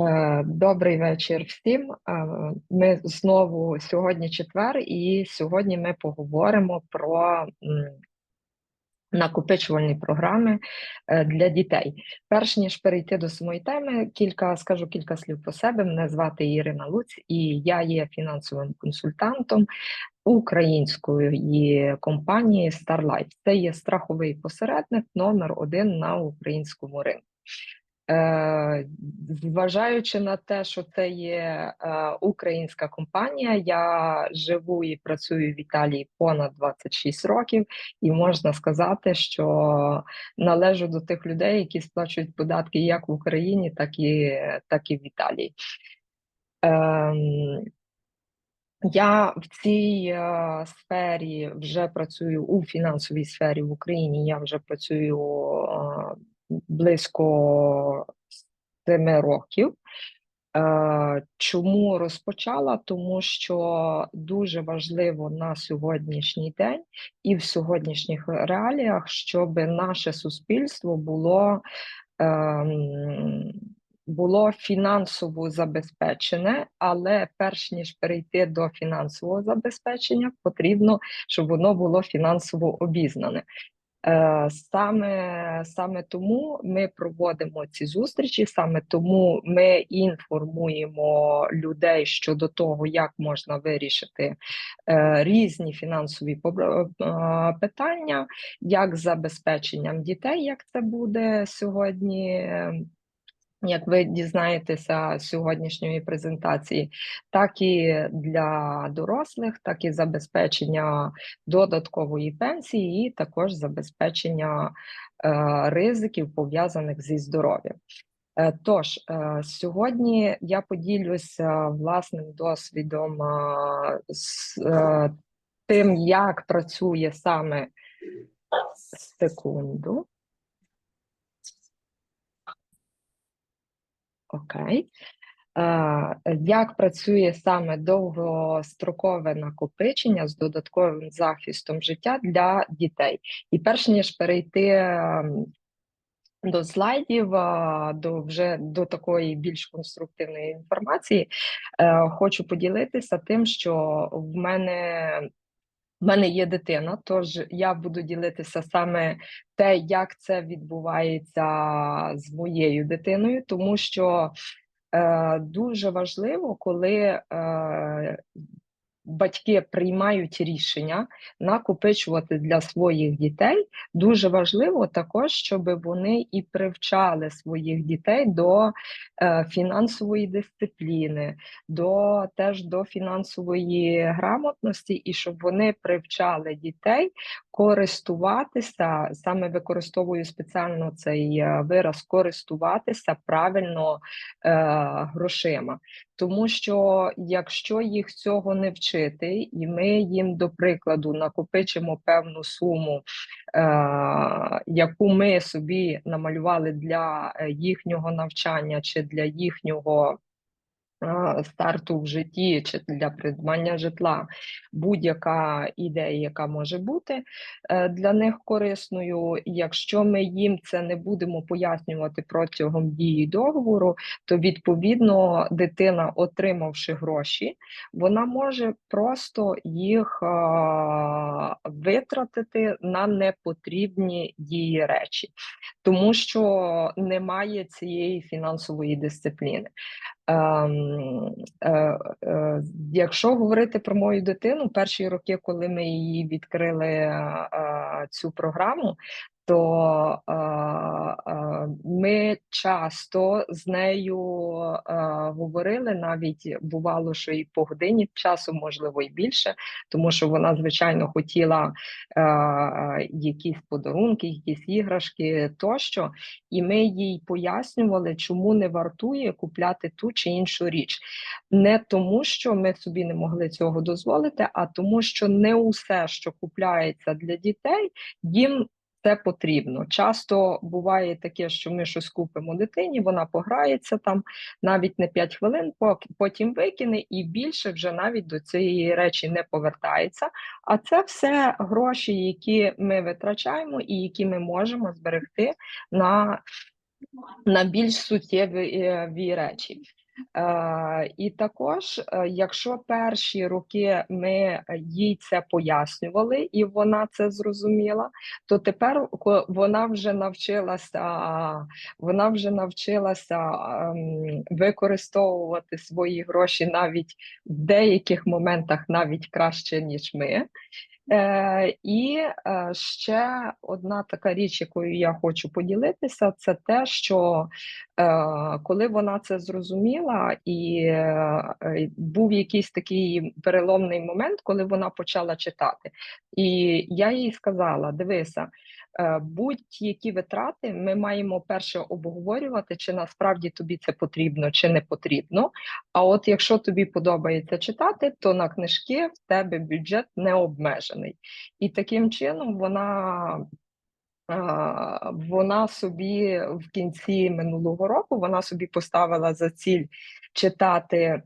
Е, Добрий вечір всім. Е, Ми знову сьогодні четвер, і сьогодні ми поговоримо про накопичувальні програми е, для дітей. Перш ніж перейти до самої теми, кілька скажу кілька слів про себе. Мене звати Ірина Луць, і я є фінансовим консультантом української компанії StarLife. Це є страховий посередник номер один на українському ринку. Е, Зважаючи на те, що це є е, українська компанія, я живу і працюю в Італії понад 26 років, і можна сказати, що належу до тих людей, які сплачують податки як в Україні, так і, так і в Італії. Ем, я в цій е, сфері вже працюю у фінансовій сфері в Україні. Я вже працюю е, близько семи років. Е, Чому розпочала? Тому що дуже важливо на сьогоднішній день і в сьогоднішніх реаліях, щоб наше суспільство було. ем, було фінансово забезпечене, але перш ніж перейти до фінансового забезпечення, потрібно, щоб воно було фінансово обізнане. Е, Саме саме тому ми проводимо ці зустрічі, саме тому ми інформуємо людей щодо того, як можна вирішити е, різні фінансові е, питання, як забезпеченням дітей, як це буде сьогодні. Як ви дізнаєтеся з сьогоднішньої презентації, так і для дорослих, так і забезпечення додаткової пенсії, і також забезпечення е, ризиків пов'язаних зі здоров'ям. Е, Тож е, сьогодні я поділюся власним досвідом е, з е, тим, як працює саме секунду. Окей. Е, Як працює саме довгострокове накопичення з додатковим захистом життя для дітей? І перш ніж перейти ем, до слайдів, до вже до такої більш конструктивної інформації, е, хочу поділитися тим, що в мене в мене є дитина, тож я буду ділитися саме те, як це відбувається з моєю дитиною, тому що е, дуже важливо, коли е, батьки приймають рішення накопичувати для своїх дітей. Дуже важливо також, щоб вони і привчали своїх дітей до е, фінансової дисципліни, до теж до фінансової грамотності, і щоб вони привчали дітей користуватися, саме використовую спеціально цей е, вираз користуватися правильно е, грошима. Тому що якщо їх цього не вчити, і ми їм, до прикладу, накопичимо певну суму, е, яку ми собі намалювали для е, їхнього навчання чи для їхнього старту в житті, чи для придбання житла, будь-яка ідея, яка може бути е, для них корисною. Якщо ми їм це не будемо пояснювати протягом дії договору, то відповідно дитина, отримавши гроші, вона може просто їх витратити на непотрібні її речі, тому що немає цієї фінансової дисципліни. Ем, е, е, Якщо говорити про мою дитину, перші роки, коли ми її відкрили е, цю програму, то е, е, ми часто з нею е, говорили, навіть бувало, що і по годині часу, можливо, і більше, тому що вона, звичайно, хотіла е, е, якісь подарунки, якісь іграшки тощо, і ми їй пояснювали, чому не вартує купляти ту чи іншу річ. Не тому, що ми собі не могли цього дозволити, а тому, що не усе, що купляється для дітей, їм це потрібно. Часто буває таке, що ми щось купимо дитині, вона пограється там навіть не 5 хвилин, потім викине і більше вже навіть до цієї речі не повертається. А це все гроші, які ми витрачаємо і які ми можемо зберегти на на більш суттєві е, речі. Е, І також, е, якщо перші роки ми їй це пояснювали, і вона це зрозуміла, то тепер вона вже навчилася, вона вже навчилася ем, використовувати свої гроші навіть в деяких моментах навіть краще, ніж ми. Е, І е, ще одна така річ, якою я хочу поділитися, це те, що е, коли вона це зрозуміла, і е, був якийсь такий переломний момент, коли вона почала читати, і я їй сказала: дивися. Е, будь-які витрати ми маємо перше обговорювати, чи насправді тобі це потрібно, чи не потрібно. А от якщо тобі подобається читати, то на книжки в тебе бюджет не обмежений. І таким чином вона. Вона собі в кінці минулого року вона собі поставила за ціль читати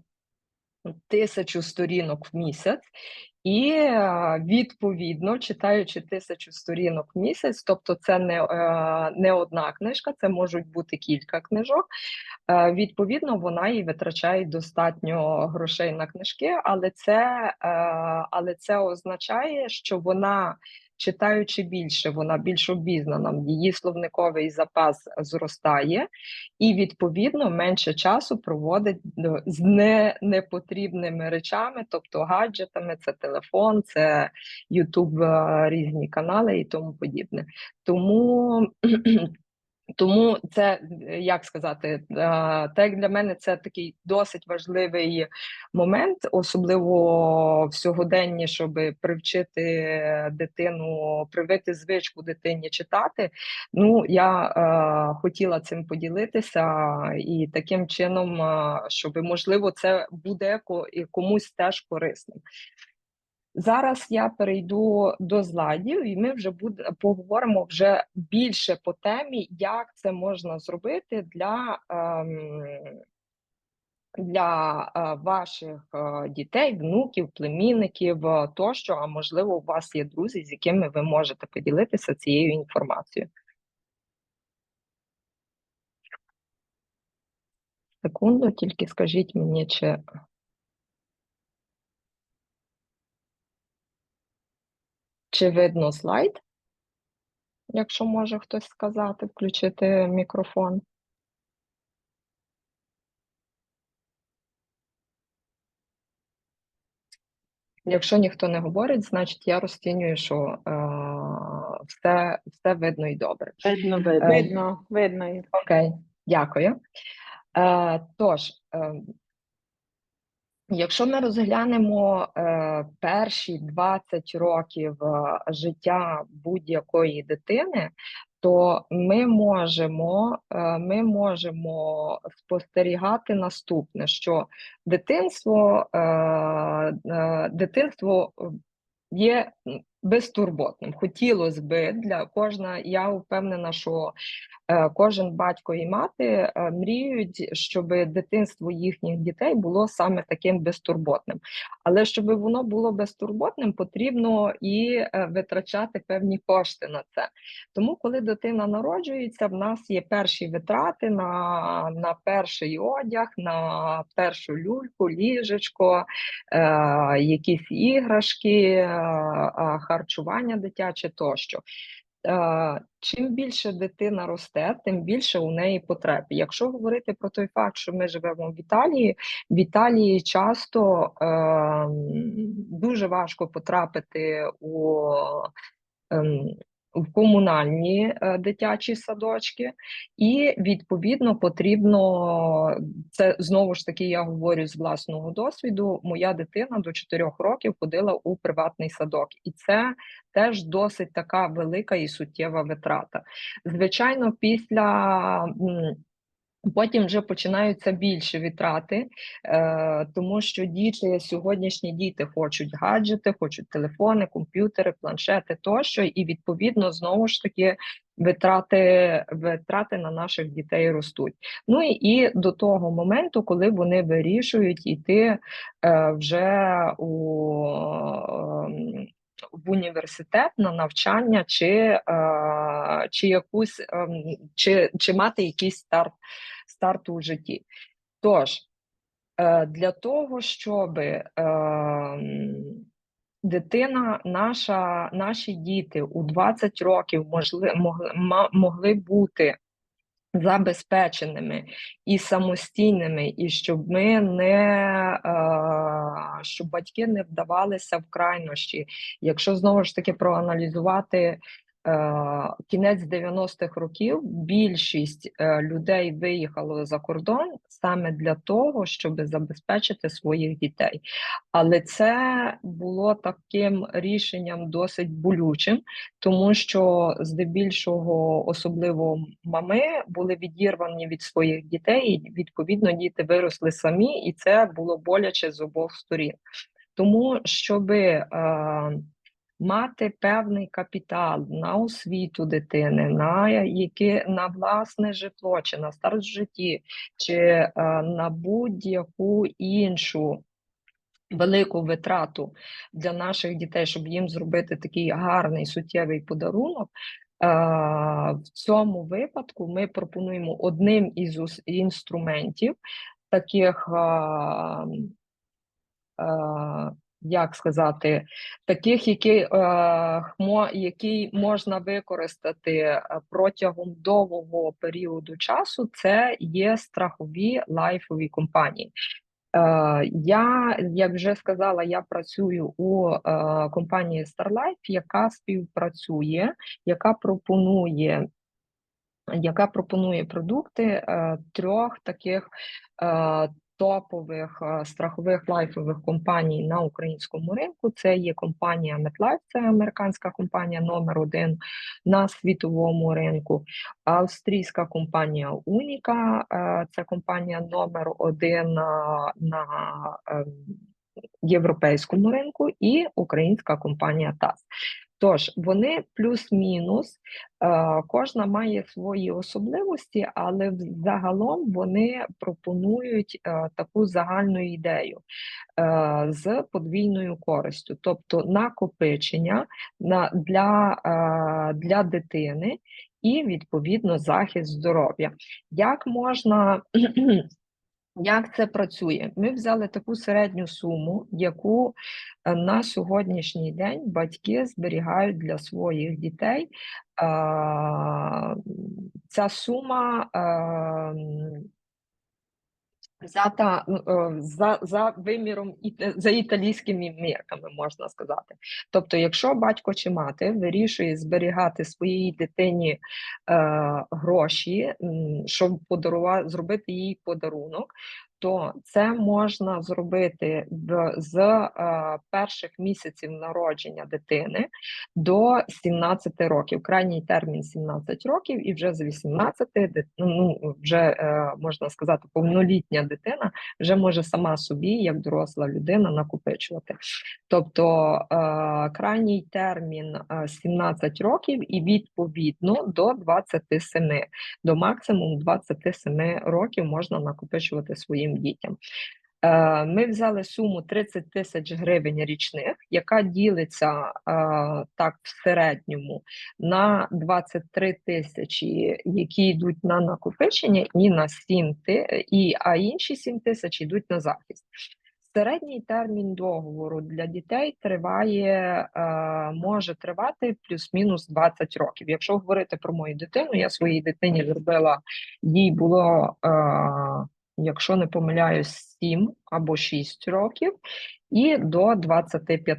тисячу сторінок в місяць, і відповідно читаючи тисячу сторінок в місяць, тобто це не е, не одна книжка, це можуть бути кілька книжок. Е, відповідно, вона і витрачає достатньо грошей на книжки, але це, е, але це означає, що вона читаючи більше, вона більш обізнана, її словниковий запас зростає, і відповідно менше часу проводить з не, непотрібними речами, тобто гаджетами, це телефон, це Ютуб, е, різні канали і тому подібне. Тому тому це як сказати, е, так для мене це такий досить важливий момент, особливо в сьогоденні, щоб привчити дитину, привити звичку дитині читати. Ну я е, хотіла цим поділитися, і таким чином, е, щоб можливо це буде комусь теж корисним. Зараз я перейду до зладів, і ми вже буде поговоримо вже більше по темі, як це можна зробити для ем, для е, ваших е, дітей, внуків, племінників е, тощо. А можливо, у вас є друзі, з якими ви можете поділитися цією інформацією. Секунду, тільки скажіть мені, чи Чи видно слайд? Якщо може хтось сказати, включити мікрофон. Якщо ніхто не говорить, значить я розцінюю, що е, все все видно і добре. Видно, видно. Е, видно, видно. Окей, дякую. Е, Тож, е, Якщо ми розглянемо е, перші 20 років е, життя будь-якої дитини, то ми можемо е, ми можемо спостерігати наступне, що дитинство, е, е, дитинство є безтурботним. Хотілося би для кожна, я впевнена, що Е, кожен батько і мати е, мріють, щоб дитинство їхніх дітей було саме таким безтурботним. Але щоб воно було безтурботним, потрібно і е, витрачати певні кошти на це. Тому, коли дитина народжується, в нас є перші витрати на на перший одяг, на першу люльку, ліжечко, е, якісь іграшки, е, харчування дитяче тощо. Чим більше дитина росте, тим більше у неї потреб. Якщо говорити про той факт, що ми живемо в Італії, в Італії часто е, дуже важко потрапити у е, в комунальні е, дитячі садочки, і відповідно потрібно це знову ж таки. Я говорю з власного досвіду. Моя дитина до 4 років ходила у приватний садок, і це теж досить така велика і суттєва витрата. Звичайно, після Потім вже починаються більші витрати, е, тому що діти сьогоднішні діти хочуть гаджети, хочуть телефони, комп'ютери, планшети тощо, і відповідно знову ж таки витрати витрати на наших дітей ростуть. Ну і, до того моменту, коли вони вирішують йти е, вже у. В університет на навчання чи, е, чи якусь ем, чи, чи мати якийсь старт, старт у житті. Тож, е, для того, щоб ем, дитина, наша, наші діти у 20 років могли, ма- могли бути забезпеченими і самостійними, і щоб ми не е, щоб батьки не вдавалися в крайнощі. Якщо знову ж таки проаналізувати. Е, Кінець 90-х років більшість е, людей виїхало за кордон саме для того, щоб забезпечити своїх дітей. Але це було таким рішенням досить болючим, тому що здебільшого, особливо мами, були відірвані від своїх дітей, і відповідно діти виросли самі, і це було боляче з обох сторін. Тому, щоб е, мати певний капітал на освіту дитини, на яке на власне житло, чи на старт в житті, чи е, на будь-яку іншу велику витрату для наших дітей, щоб їм зробити такий гарний суттєвий подарунок. е, В цьому випадку ми пропонуємо одним із інструментів таких, е, як сказати, таких, які, е, хмо- можна використати е, протягом довгого періоду часу, це є страхові лайфові компанії. Е, Я, як вже сказала, я працюю у компанії StarLife, яка співпрацює, яка пропонує, яка пропонує продукти трьох таких топових е, страхових лайфових компаній на українському ринку. Це є компанія MetLife, це американська компанія номер один на світовому ринку. Австрійська компанія Уніка, е, це компанія номер один на, на ем, європейському ринку, і українська компанія ТАС. Тож вони плюс-мінус, е, кожна має свої особливості, але загалом вони пропонують е, таку загальну ідею е, з подвійною користю, тобто накопичення для, для дитини і відповідно захист здоров'я. Як можна як це працює? Ми взяли таку середню суму, яку е, на сьогоднішній день батьки зберігають для своїх дітей. А, Ця сума взята ну, е, за, за виміром за італійськими мірками, можна сказати. Тобто, якщо батько чи мати вирішує зберігати своїй дитині е, гроші, щоб подарувати, зробити їй подарунок, то це можна зробити з е, перших місяців народження дитини до 17 років. Крайній термін 17 років, і вже з 18 дит- ну, вже е, можна сказати, повнолітня дитина вже може сама собі, як доросла людина, накопичувати. Тобто е, крайній термін е, 17 років, і відповідно до 27, до максимум 27 років можна накопичувати своїм дітям. Е, Ми взяли суму 30 тисяч гривень річних, яка ділиться е, так в середньому на 23 тисячі, які йдуть на накопичення, і на 7 ти- а інші 7 тисяч йдуть на захист. Середній термін договору для дітей триває, е, може тривати плюс-мінус 20 років. Якщо говорити про мою дитину, я своїй дитині зробила, їй було, якщо не помиляюсь, 7 або 6 років, і до 25.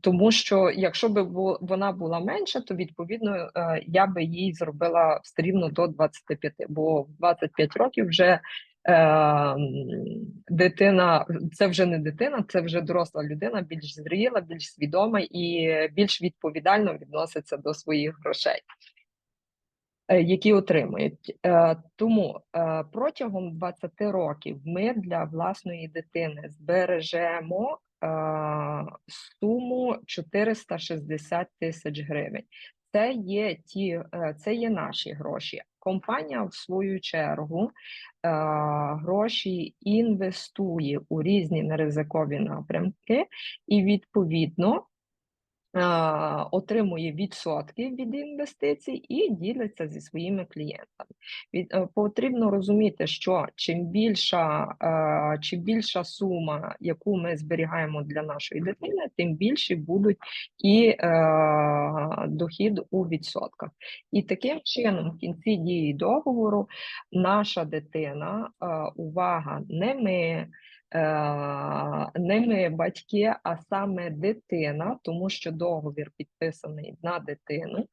Тому що якщо б вона була менша, то відповідно е, я би їй зробила все рівно до 25, бо в 25 років вже е, дитина, це вже не дитина, це вже доросла людина, більш зріла, більш свідома і більш відповідально відноситься до своїх грошей. Е, Які отримують Е, тому е, протягом 20 років ми для власної дитини збережемо суму 460 тисяч гривень. Це є ті, це є наші гроші. Компанія, в свою чергу, гроші інвестує у різні неризикові напрямки, і відповідно отримує відсотки від інвестицій і ділиться зі своїми клієнтами. Від, е, потрібно розуміти, що чим більша, е, чим більша сума, яку ми зберігаємо для нашої дитини, тим більші будуть і е, дохід у відсотках. І таким чином, в кінці дії договору, наша дитина, е, увага, не ми. Е, не ми батьки, а саме дитина, тому що договір підписаний на дитину,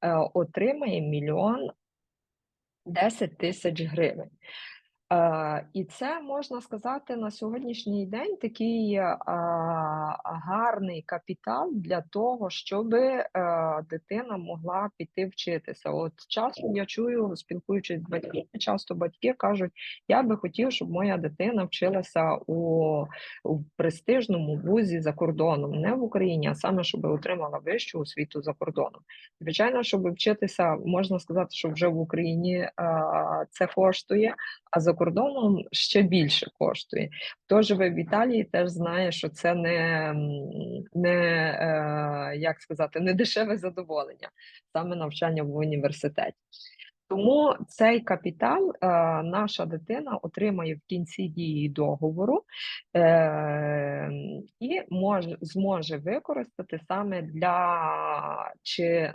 е, отримає мільйон 10 тисяч гривень. Е, І це можна сказати на сьогоднішній день такий е, гарний капітал для того, щоб е, дитина могла піти вчитися. От часом я чую, спілкуючись з батьками, часто батьки кажуть: я би хотів, щоб моя дитина вчилася у, у престижному вузі за кордоном, не в Україні, а саме щоб отримала вищу освіту за кордоном. Звичайно, щоб вчитися, можна сказати, що вже в Україні це коштує, а за кордоном ще більше коштує. Хто живе в Італії, теж знає, що це не не е, як сказати, не дешеве задоволення, саме навчання в університеті. Тому цей капітал е, наша дитина отримає в кінці дії договору е, і може зможе використати саме для чи е,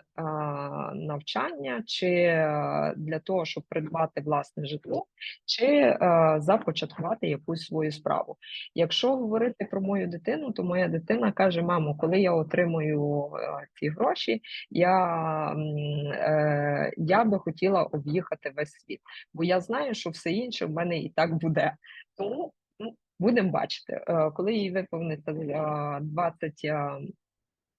навчання, чи е, для того, щоб придбати власне житло, чи е, започаткувати якусь свою справу. Якщо говорити про мою дитину, то моя дитина каже: мамо, коли я отримую е, ці гроші, я, е, я би хотіла об'їхати весь світ, бо я знаю, що все інше в мене і так буде. Тому ну, будемо бачити, е, коли їй виповниться 20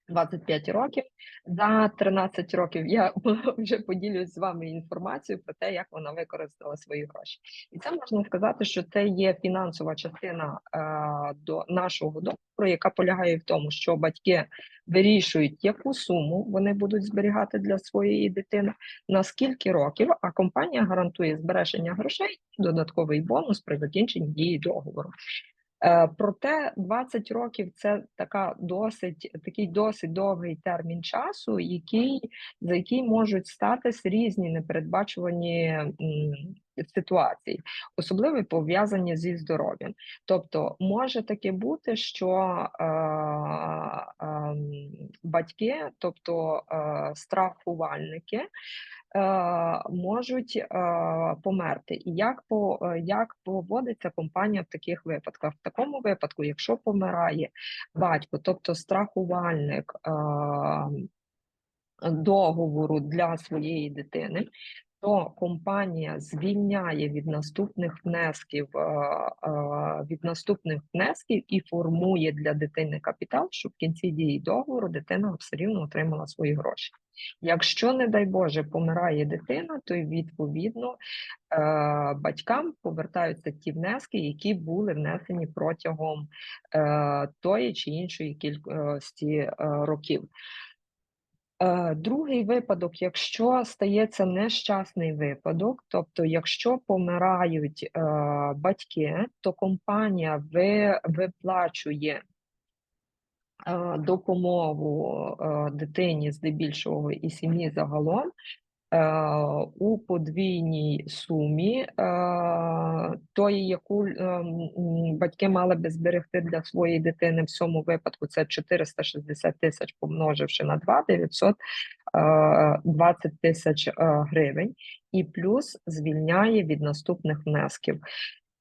25 років. За 13 років я вже поділюсь з вами інформацією про те, як вона використала свої гроші, і це можна сказати, що це є фінансова частина е, до нашого договору, яка полягає в тому, що батьки вирішують, яку суму вони будуть зберігати для своєї дитини, на скільки років, а компанія гарантує збереження грошей додатковий бонус при закінченні дії договору. Е, проте 20 років це така досить такий досить довгий термін часу, який за який можуть статись різні непередбачувані ситуації, особливо пов'язані зі здоров'ям. Тобто може таке бути, що е, е, батьки, тобто е, страхувальники, можуть е, померти. І як по е, як поводиться компанія в таких випадках? В такому випадку, якщо помирає батько, тобто страхувальник договору для своєї дитини, то компанія звільняє від наступних внесків від наступних внесків і формує для дитини капітал, щоб в кінці дії договору дитина все рівно отримала свої гроші. Якщо, не дай Боже, помирає дитина, то відповідно е, батькам повертаються ті внески, які були внесені протягом е, тої чи іншої кількості е, років. Другий випадок, якщо стається нещасний випадок, тобто, якщо помирають батьки, то компанія виплачує Е, допомогу е, дитині здебільшого і сім'ї загалом. е, у подвійній сумі, тої, яку батьки мали би зберегти для своєї дитини в цьому випадку, це 460 тисяч, помноживши на 2, 920 тисяч гривень, і плюс звільняє від наступних внесків.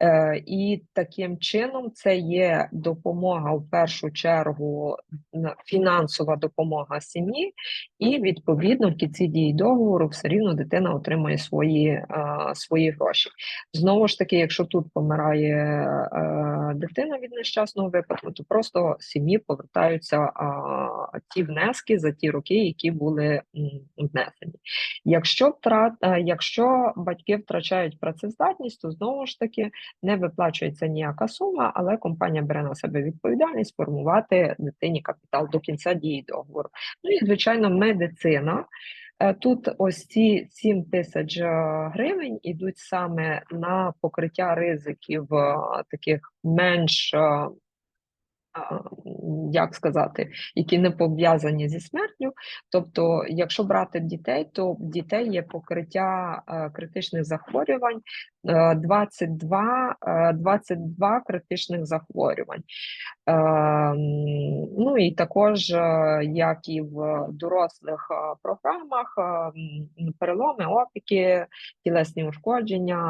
Е, і таким чином це є допомога в першу чергу фінансова допомога сім'ї, і відповідно в кінці дії договору все рівно дитина отримує свої свої гроші. Знову ж таки, якщо тут помирає е, дитина від нещасного випадку, то просто сім'ї повертаються ті внески за ті роки, які були внесені. Якщо втрат, е, якщо батьки втрачають працездатність, то знову ж таки не виплачується ніяка сума, але компанія бере на себе відповідальність формувати дитині капітал до кінця дії договору. Ну і звичайно, медицина. Е, тут ось ці 7 тисяч е, гривень ідуть саме на покриття ризиків таких менш як сказати, які не пов'язані зі смертю. Тобто, якщо брати дітей, то дітей є покриття критичних захворювань 22, 22 критичних захворювань. Ну і також, як і в дорослих е, програмах, переломи, опіки, тілесні ушкодження,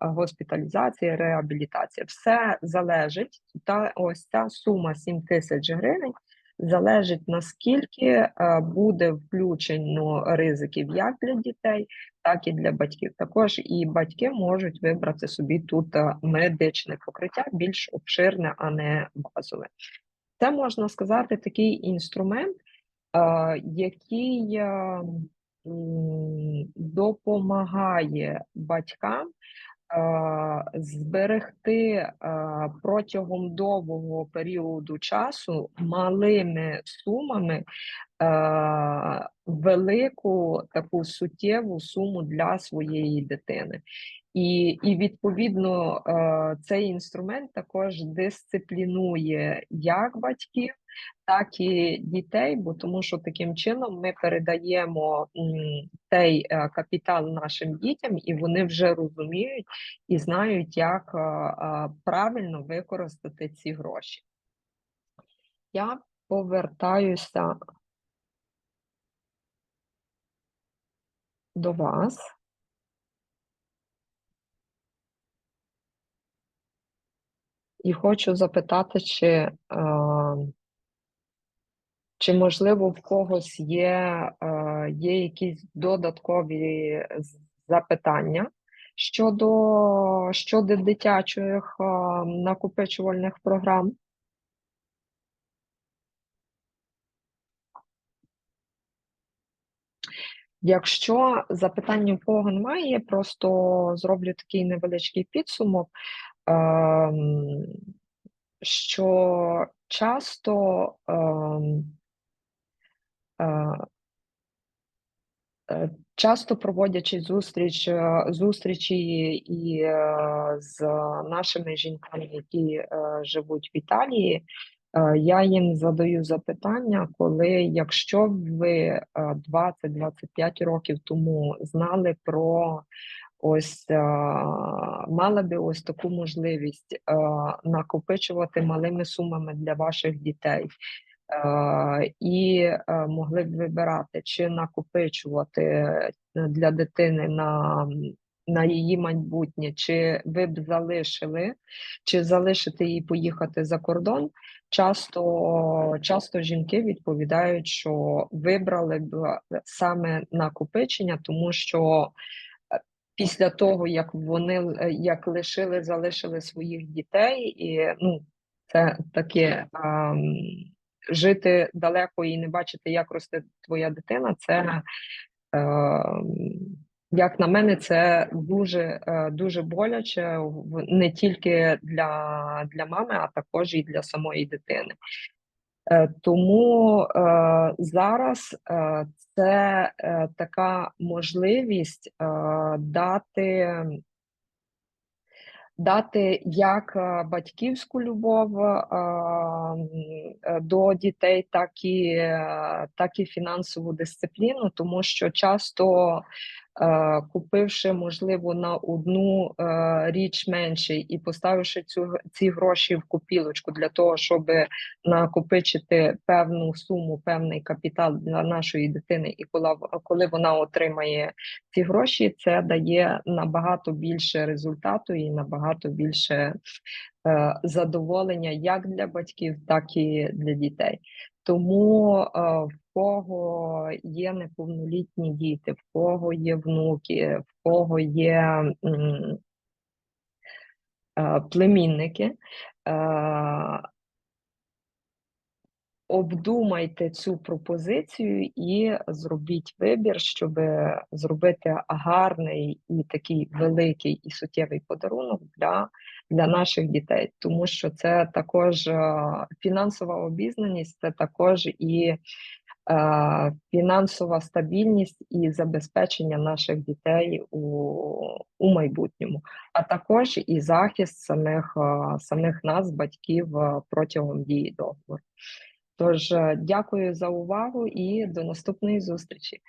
госпіталізація, реабілітація все залежить. Та ось ця сума 7 тисяч гривень залежить наскільки е, буде включено ризиків як для дітей, так і для батьків. Також і батьки можуть вибрати собі тут е, медичне покриття більш обширне, а не базове. Це можна сказати такий інструмент, е, який допомагає батькам зберегти протягом довгого періоду часу малими сумами велику таку суттєву суму для своєї дитини. І і відповідно цей інструмент також дисциплінує як батьків, так і дітей, бо тому що таким чином ми передаємо цей е, капітал нашим дітям, і вони вже розуміють і знають, як правильно використати ці гроші. Я повертаюся до вас. І хочу запитати, чи е, чи можливо в когось є, е, є якісь додаткові запитання щодо щодо дитячих е, накопичувальних програм? Якщо запитання в кого немає, просто зроблю такий невеличкий підсумок, що часто ем, е, е, часто проводячи зустріч е, зустрічі і з нашими жінками, які живуть в Італії, Е, я їм задаю запитання, коли якщо ви 20-25 е, років тому знали про ось е, мали би ось таку можливість накопичувати малими сумами для ваших дітей. І могли б вибирати, чи накопичувати для дитини на на її майбутнє, чи ви б залишили, чи залишити її поїхати за кордон. Часто часто жінки відповідають, що вибрали б саме накопичення, тому що е, після того, як вони е, як лишили, залишили своїх дітей, і ну це таке а, жити далеко і не бачити, як росте твоя дитина, це. А, ем, як на мене, це дуже е, дуже боляче не тільки для для мами, а також і для самої дитини. Е, тому е, зараз це така можливість дати дати як батьківську любов до дітей, так і так і фінансову дисципліну, тому що часто Е, купивши, можливо, на одну е, річ менше і поставивши цю ці гроші в купілочку для того, щоб накопичити певну суму, певний капітал для нашої дитини, і коли, коли вона отримає ці гроші, це дає набагато більше результату і набагато більше е, задоволення як для батьків, так і для дітей. Тому е, в кого є неповнолітні діти, в кого є внуки, в кого є е, племінники, е, обдумайте цю пропозицію і зробіть вибір, щоб зробити гарний і такий великий і суттєвий подарунок для для наших дітей, тому що це також фінансова обізнаність, це також і фінансова стабільність і забезпечення наших дітей у, у майбутньому, а також і захист самих, самих нас, батьків, протягом дії договору. Тож е, дякую за увагу і до наступної зустрічі. Е,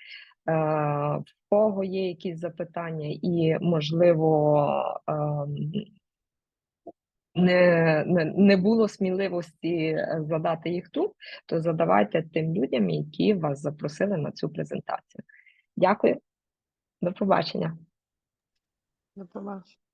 В кого є якісь запитання і, можливо, ем, не, не, було сміливості е, задати їх тут, то задавайте тим людям, які вас запросили на цю презентацію. Дякую, до побачення. До побачення.